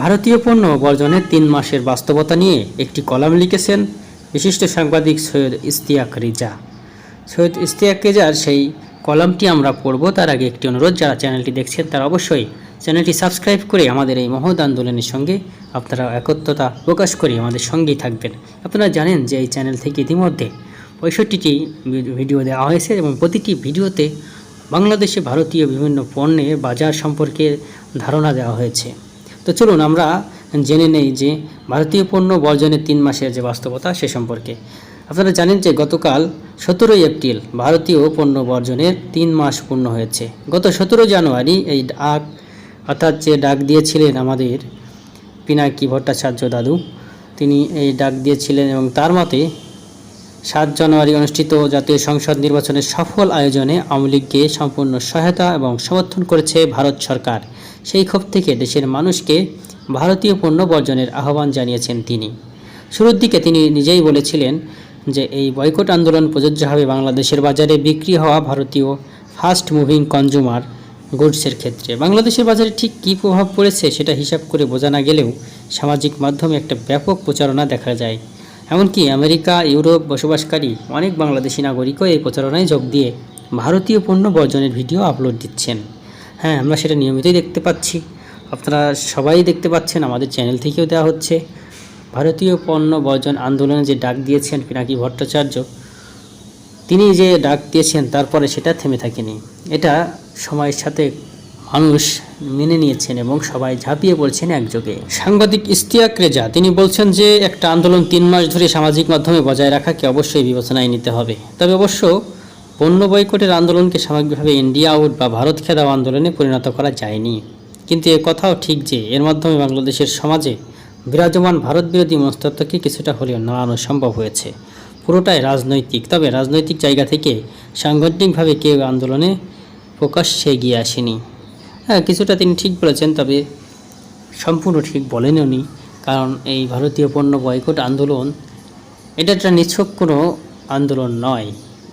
ভারতীয় পণ্য বর্জনের তিন মাসের বাস্তবতা নিয়ে একটি কলাম লিখেছেন বিশিষ্ট সাংবাদিক সৈয়দ ইস্তিয়াক রিজা। সৈয়দ ইস্তিয়াক রেজার সেই কলামটি আমরা পড়ব, তার আগে একটি অনুরোধ, যারা চ্যানেলটি দেখছেন তারা অবশ্যই চ্যানেলটি সাবস্ক্রাইব করে আমাদের এই মহৎ আন্দোলনের সঙ্গে আপনারা একত্রতা প্রকাশ করে আমাদের সঙ্গেই থাকবেন। আপনারা জানেন যে এই চ্যানেল থেকে ইতিমধ্যে পঁয়ষট্টিটি ভিডিও দেওয়া হয়েছে এবং প্রতিটি ভিডিওতে বাংলাদেশে ভারতীয় বিভিন্ন পণ্যের বাজার সম্পর্কে ধারণা দেওয়া হয়েছে। তো চলুন আমরা জেনে নেই যে ভারতীয় পণ্য বর্জনের তিন মাসের যে বাস্তবতা সে সম্পর্কে। আপনারা জানেন যে গতকাল সতেরোই এপ্রিল ভারতীয় পণ্য বর্জনের তিন মাস পূর্ণ হয়েছে। গত সতেরো জানুয়ারি এই ডাক, অর্থাৎ যে ডাক দিয়েছিলেন আমাদের পিনাকি ভট্টাচার্য দাদু, তিনি এই ডাক দিয়েছিলেন এবং তার মতে সাত জানুয়ারি অনুষ্ঠিত জাতীয় সংসদ নির্বাচনের সফল আয়োজনে আওয়ামী লীগকে সম্পূর্ণ সহায়তা এবং সমর্থন করেছে ভারত সরকার। সেই ক্ষোভ থেকে দেশের মানুষকে ভারতীয় পণ্য বর্জনের আহ্বান জানিয়েছেন তিনি। শুরুর দিকে তিনি নিজেই বলেছিলেন যে, এই বয়কট আন্দোলন প্রযোজ্য হবে বাংলাদেশের বাজারে বিক্রি হওয়া ভারতীয় ফাস্ট মুভিং কনজুমার গুডসের ক্ষেত্রে। বাংলাদেশের বাজারে ঠিক কী প্রভাব পড়েছে সেটা হিসাব করে বোঝা না গেলেও সামাজিক মাধ্যমে একটা ব্যাপক প্রচারণা দেখা যায়। এমনকি আমেরিকা, ইউরোপ বসবাসকারী অনেক বাংলাদেশি নাগরিকও এই প্রচারণায় যোগ দিয়ে ভারতীয় পণ্য বর্জনের ভিডিও আপলোড দিচ্ছেন। হ্যাঁ আমরা সেটা নিয়মিতই দেখতে পাচ্ছি। আপনারা সবাই দেখতে পাচ্ছেন, আমাদের চ্যানেল থেকেও দেওয়া হচ্ছে। ভারতীয় পণ্য বর্জন আন্দোলনে যে ডাক দিয়েছেন পিনাকি ভট্টাচার্য, তিনি যে ডাক দিয়েছেন, তারপরে সেটা থেমে থাকেনি। এটা সময়ের সাথে মানুষ মেনে নিয়েছেন এবং সবাই ঝাঁপিয়ে পড়ছেন একযোগে। সাংবাদিক ইস্তিয়াক রেজা, তিনি বলছেন যে একটা আন্দোলন তিন মাস ধরে সামাজিক মাধ্যমে বজায় রাখাকে অবশ্যই বিবেচনায় নিতে হবে। তবে অবশ্য পণ্য বয়কটের আন্দোলনকে সামগ্রিকভাবে ইন্ডিয়া আউট বা ভারত খেদাও আন্দোলনে পরিণত করা যায়নি। কিন্তু এ কথাও ঠিক যে, এর মাধ্যমে বাংলাদেশের সমাজে বিরাজমান ভারত বিরোধী মনস্তত্ত্বকে কিছুটা হলেও নাড়ানো সম্ভব হয়েছে। পুরোটাই রাজনৈতিক, তবে রাজনৈতিক জায়গা থেকে সাংগঠনিকভাবে কেউ আন্দোলনে প্রকাশ্যে এগিয়ে আসেনি। হ্যাঁ কিছুটা তিনি ঠিক বলেছেন, তবে সম্পূর্ণ ঠিক বলেনও নি কারণ এই ভারতীয় পণ্য বয়কট আন্দোলন, এটা একটা নিছক কোনো আন্দোলন নয়।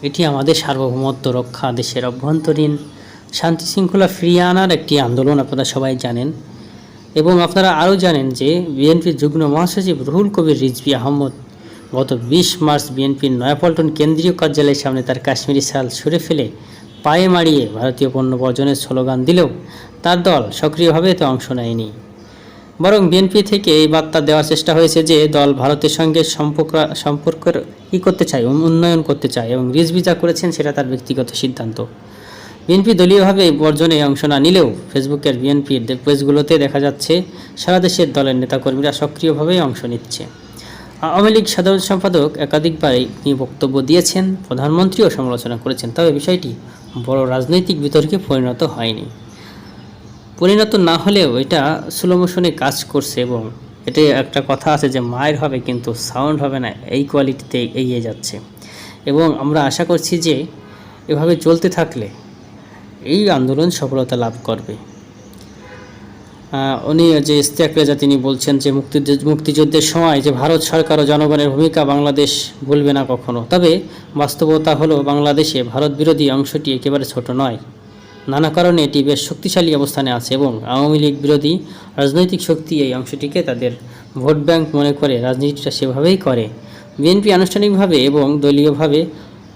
এটি আমাদের সার্বভৌমত্ব রক্ষা, দেশের অভ্যন্তরীণ শান্তি শৃঙ্খলা ফিরিয়ে আনার একটি আন্দোলন আপনারা সবাই জানেন। এবং আপনারা আরও জানেন যে বিএনপির যুগ্ম মহাসচিব রুহুল কবির রিজভি আহমদ গত বিশ মার্চ বিএনপির নয়াপল্টন কেন্দ্রীয় কার্যালয়ের সামনে তার কাশ্মীরি শাল ছুঁড়ে ফেলে পায়ে মারিয়ে ভারতীয় পণ্য বর্জনের স্লোগান দিলেও তার দল সক্রিয়ভাবে এতে অংশ নেয়নি। বরং বিএনপি থেকে এই বার্তা দেওয়ার চেষ্টা হয়েছে যে দল ভারতের সঙ্গে সম্পর্ক সম্পর্ক কী করতে চায় উন- উন্নয়ন করতে চায় এবং রিজভি যা করেছেন সেটা তার ব্যক্তিগত সিদ্ধান্ত। বিএনপি দলীয়ভাবে এই বর্জনে অংশ না নিলেও ফেসবুকের বিএনপির পেজগুলোতে দেখা যাচ্ছে সারা দেশের দলের নেতাকর্মীরা সক্রিয়ভাবেই অংশ নিচ্ছে। আওয়ামী লীগ সাধারণ সম্পাদক একাধিকবার তিনি বক্তব্য দিয়েছেন, প্রধানমন্ত্রীও সমালোচনা করেছেন। তবে বিষয়টি বড় রাজনৈতিক বিতর্কে পরিণত হয়নি। পরিণত না হলেও এটা স্লো মোশনে কাজ করছে এবং এতে একটা কথা আছে যে মায়ের হবে কিন্তু সাউন্ড হবে না, এই কোয়ালিটিতে এগিয়ে যাচ্ছে। এবং আমরা আশা করছি যে এভাবে চলতে থাকলে এই আন্দোলন সফলতা লাভ করবে। উনি যে ইস্তিয়াক রেজা তিনি বলছেন যে মুক্তিযুদ্ধ মুক্তিযুদ্ধের সময় যে ভারত সরকার ও জনগণের ভূমিকা বাংলাদেশ ভুলবে না কখনো। তবে বাস্তবতা হলো বাংলাদেশে ভারত বিরোধী অংশটি একেবারে ছোট নয়। নানা কারণে এটি বেশ শক্তিশালী অবস্থানে আছে এবং আওয়ামী লীগ বিরোধী রাজনৈতিক শক্তি এই অংশটিকে তাদের ভোট ব্যাংক মনে করে রাজনীতিটা সেভাবেই করে। বিএনপি আনুষ্ঠানিকভাবে এবং দলীয়ভাবে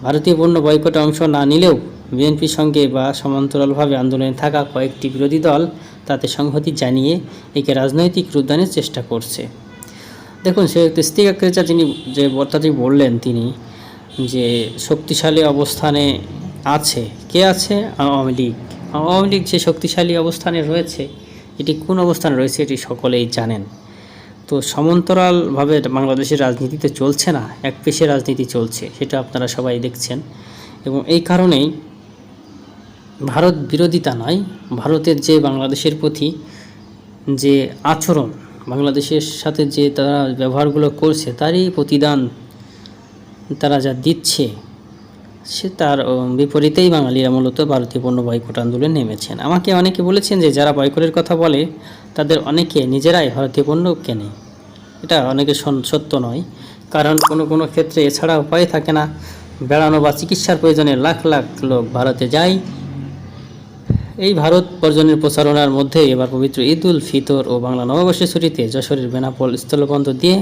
ভারতীয় পণ্য বয়কটে অংশ না নিলেও বিএনপির সঙ্গে বা সমান্তরালভাবে আন্দোলনে থাকা কয়েকটি বিরোধী দল তাতে সংহতি জানিয়ে একে রাজনৈতিক রূপদানের চেষ্টা করছে। দেখুন সে ইস্তিকাকরেচা যিনি যে বর্তাটি বললেন তিনি, যে শক্তিশালী অবস্থানে আছে, কে আছে? আওয়ামী লীগ। আওয়ামী লীগ যে শক্তিশালী অবস্থানে রয়েছে, এটি কোন অবস্থানে রয়েছে এটি সকলেই জানেন। তো সমান্তরালভাবে বাংলাদেশের রাজনীতিতে চলছে না, এক পেশে রাজনীতি চলছে, সেটা আপনারা সবাই দেখছেন। এবং এই কারণেই ভারত বিরোধিতা নয়, ভারতের যে বাংলাদেশের প্রতি যে আচরণ, বাংলাদেশের সাথে যে তারা ব্যবহারগুলো করছে, তারই প্রতিদান তারা যা দিচ্ছে, সে তার বিপরীতেই বাঙালিরা মূলত ভারতীয় পণ্য বয়কট আন্দোলনে নেমেছেন। আমাকে অনেকে বলেছেন যে যারা বয়কটের কথা বলে, তাদের অনেকে নিজেরাই ভারতীয় পণ্য কেনে। এটা অনেকে সত্য নয়। কারণ কোনো কোনো ক্ষেত্রে এছাড়া উপায় থাকে না। বেড়ানো বা চিকিৎসার প্রয়োজনে লাখ লাখ লোক ভারতে যায়। এই ভারত বর্জনের প্রচারণার মধ্যে এবার পবিত্র ঈদ উল ফিতর ও বাংলা নববর্ষের ছুটিতে যশোরের বেনাপোল স্থলবন্দর দিয়ে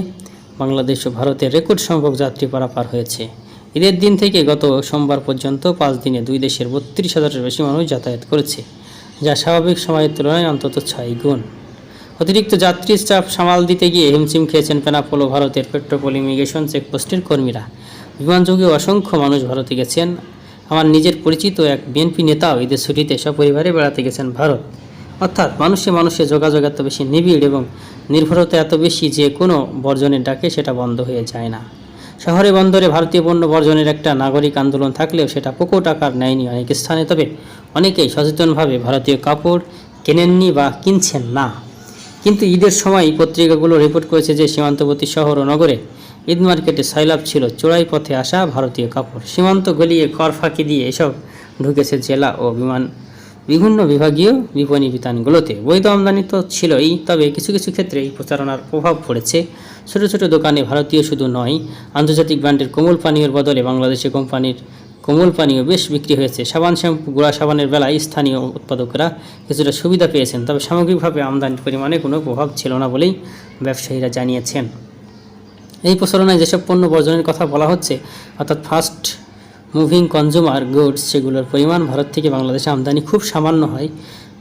বাংলাদেশ ও ভারতের রেকর্ড সংখ্যক যাত্রী পারাপার হয়েছে। ঈদের দিন থেকে গত সোমবার পর্যন্ত পাঁচ দিনে দুই দেশের বত্রিশ হাজারের বেশি মানুষ যাতায়াত করেছে, যা স্বাভাবিক সময়ের তুলনায় অন্তত ছয় গুণ। অতিরিক্ত যাত্রীর চাপ সামাল দিতে গিয়ে হিমশিম খেয়েছেন পেনাপোল ও ভারতের পেট্রোপোল ইমিগ্রেশন চেকপোস্টের কর্মীরা। বিমানযোগে অসংখ্য মানুষ ভারতে গেছেন আমার নিজের পরিচিত এক বিএনপি নেতাও ঈদের ছুটিতে সপরিবারে বেড়াতে গেছেন ভারত। অর্থাৎ মানুষে মানুষে যোগাযোগ এত বেশি নিবিড় এবং নির্ভরতা এত বেশি যে কোনো বর্জনের ডাকে সেটা বন্ধ হয়ে যায় না। শহরে বন্দরে ভারতীয় পণ্য বর্জনের একটা নাগরিক আন্দোলন থাকলেও সেটা পোকো টাকার নেয়নি অনেক স্থানে, তবে অনেকেই সচেতনভাবে ভারতীয় কাপড় কেনেননি বা কিনছেন না। কিন্তু ঈদের সময় পত্রিকাগুলো রিপোর্ট করেছে যে সীমান্তবর্তী শহর ও নগরে ঈদ মার্কেটে সাইলাভ ছিল, চোরাই পথে আসা ভারতীয় কাপড়। সীমান্ত গলিয়ে কর ফাঁকি দিয়ে এসব ঢুকেছে জেলা ও বিমান বিভিন্ন বিভাগীয় বিপণী বিতানগুলোতে। বৈধ আমদানি তো ছিলই, তবে কিছু কিছু ক্ষেত্রে এই প্রচারণার প্রভাব পড়েছে। ছোট ছোট দোকানে ভারতীয় শুধু নয়, আন্তর্জাতিক ব্র্যান্ডের কোমল পানীয়র বদলে বাংলাদেশি কোম্পানির কোমল পানীয় বেশ বিক্রি হয়েছে। সাবান শ্যাম্পু, গুঁড়া সাবানের বেলায় স্থানীয় উৎপাদকরা কিছুটা সুবিধা পেয়েছেন, তবে সামগ্রিকভাবে আমদানির পরিমাণে কোনো প্রভাব ছিল না বলেই ব্যবসায়ীরা জানিয়েছেন। এই প্রসারণায় যেসব পণ্য বর্জনের কথা বলা হচ্ছে, অর্থাৎ ফাস্ট মুভিং কনজুমার গুডস, সেগুলোর পরিমাণ ভারত থেকে বাংলাদেশে আমদানি খুব সামান্য হয়।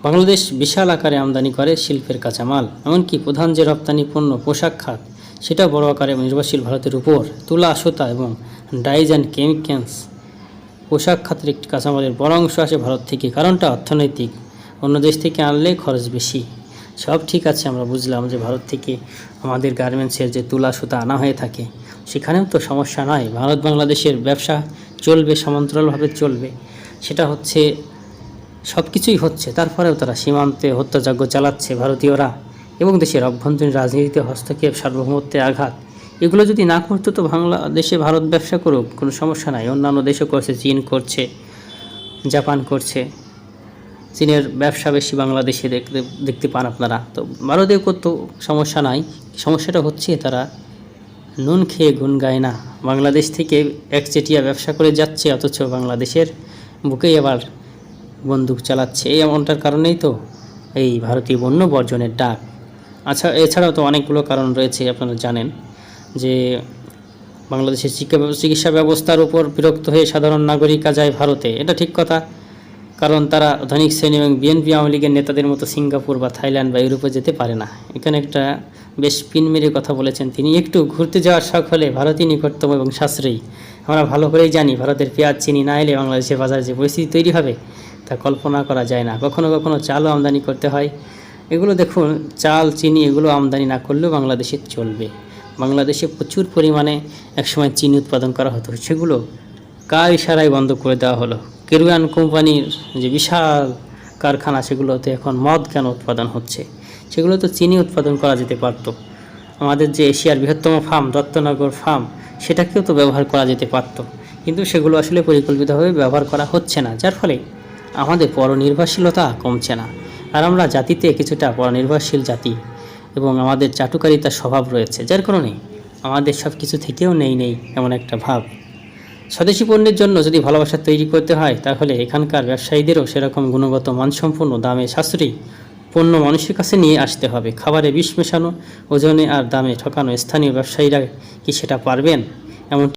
বাংলাদেশ বিশাল আকারে আমদানি করে শিল্পের কাঁচামাল, এমনকি প্রধান যে রপ্তানি পণ্য পোশাক খাত সেটা বড় আকারে নির্ভরশীল ভারতের উপর। তুলা, সুতা এবং ডাইজ অ্যান্ড কেমিক্যালস পোশাক খাতের একটি কাঁচামালের বড় অংশ আসে ভারত থেকে। কারণটা অর্থনৈতিক। অন্য দেশ থেকে আনলে খরচ বেশি। সব ঠিক আছে, আমরা বুঝলাম যে ভারত থেকে আমাদের গার্মেন্টসের যে তুলা সুতা আনা হয়ে থাকে, সেখানেও তো সমস্যা নয়। ভারত বাংলাদেশের ব্যবসা চলবে, সমান্তরালভাবে চলবে। সেটা হচ্ছে, সব কিছুই হচ্ছে। তারপরেও তারা সীমান্তে হত্যাযজ্ঞ চালাচ্ছে ভারতীয়রা এবং দেশের অভ্যন্তরীণ রাজনীতিতে হস্তক্ষেপ সার্বভৌমত্বে আঘাত। এগুলো যদি না করতো তো বাংলাদেশে ভারত ব্যবসা করুক, কোনো সমস্যা নাই। অন্যান্য দেশও করছে, চীন করছে, জাপান করছে। চীনের ব্যবসা বেশি বাংলাদেশে দেখতে দেখতে পান আপনারা। তো ভারতেও করতো, সমস্যা নাই। সমস্যাটা হচ্ছে তারা নুন খেয়ে গুণ গায় না। বাংলাদেশ থেকে একচেটিয়া ব্যবসা করে যাচ্ছে, অথচ বাংলাদেশের বুকেই আবার বন্দুক চালাচ্ছে। এই এমনটার কারণেই তো এই ভারতীয় বন্য বর্জনের ডাক। আচ্ছা এছাড়াও তো অনেকগুলো কারণ রয়েছে, আপনারা জানেন। যে বাংলাদেশের চিকিৎসা চিকিৎসা ব্যবস্থার উপর বিরক্ত হয়ে সাধারণ নাগরিকরা যায় ভারতে। এটা ঠিক কথা। কারণ তারা ধনিক শ্রেণি এবং বিএনপি আওয়ামী লীগের নেতাদের মতো সিঙ্গাপুর বা থাইল্যান্ড বা ইউরোপে যেতে পারে না। এখানে একটা বেশ পিন মেরে কথা বলেছেন তিনি। একটু ঘুরতে যাওয়ার শখ হলে ভারতই নিকটতম এবং সাশ্রয়ী। আমরা ভালো করেই জানি ভারতের পেঁয়াজ, চিনি না এলে বাংলাদেশের বাজারে যে পরিস্থিতি তৈরি হবে তা কল্পনা করা যায় না। কখনো কখনো চালও আমদানি করতে হয়। এগুলো দেখুন, চাল, চিনি এগুলো আমদানি না করলেও বাংলাদেশে চলবে। বাংলাদেশে প্রচুর পরিমাণে একসময় চিনি উৎপাদন করা হতো। সেগুলো কার ইশারায় বন্ধ করে দেওয়া হলো? কেরুয়ান কোম্পানির যে বিশাল কারখানা, সেগুলোতে এখন মদ কেন উৎপাদন হচ্ছে? সেগুলো তো চিনি উৎপাদন করা যেতে পারতো। আমাদের যে এশিয়ার বৃহত্তম ফার্ম, দত্তনগর ফার্ম, সেটাকেও তো ব্যবহার করা যেতে পারতো। কিন্তু সেগুলো আসলে পরিকল্পিতভাবে ব্যবহার করা হচ্ছে না, যার ফলে আমাদের পরনির্ভরশীলতা কমছে না। আর আমরা জাতিতে কিছুটা পরনির্ভরশীল জাতি। এবং আমাদের চাটুকারিতার স্বভাব রয়েছে, যার কারণে আমাদের সব কিছু থেকেও নেই নেই এমন একটা ভাব। স্বদেশি পণ্যের জন্য যদি ভালোবাসা তৈরি করতে হয়, তাহলে এখানকার ব্যবসায়ীদেরও সেরকম গুণগত মানসম্পন্ন দামে সাশ্রয়ী পণ্য মানুষের কাছে নিয়ে আসতে হবে। খাবারে বিষ মেশানো, ওজনে আর দামে ঠকানো স্থানীয় ব্যবসায়ীরা কি সেটা পারবেন? এমন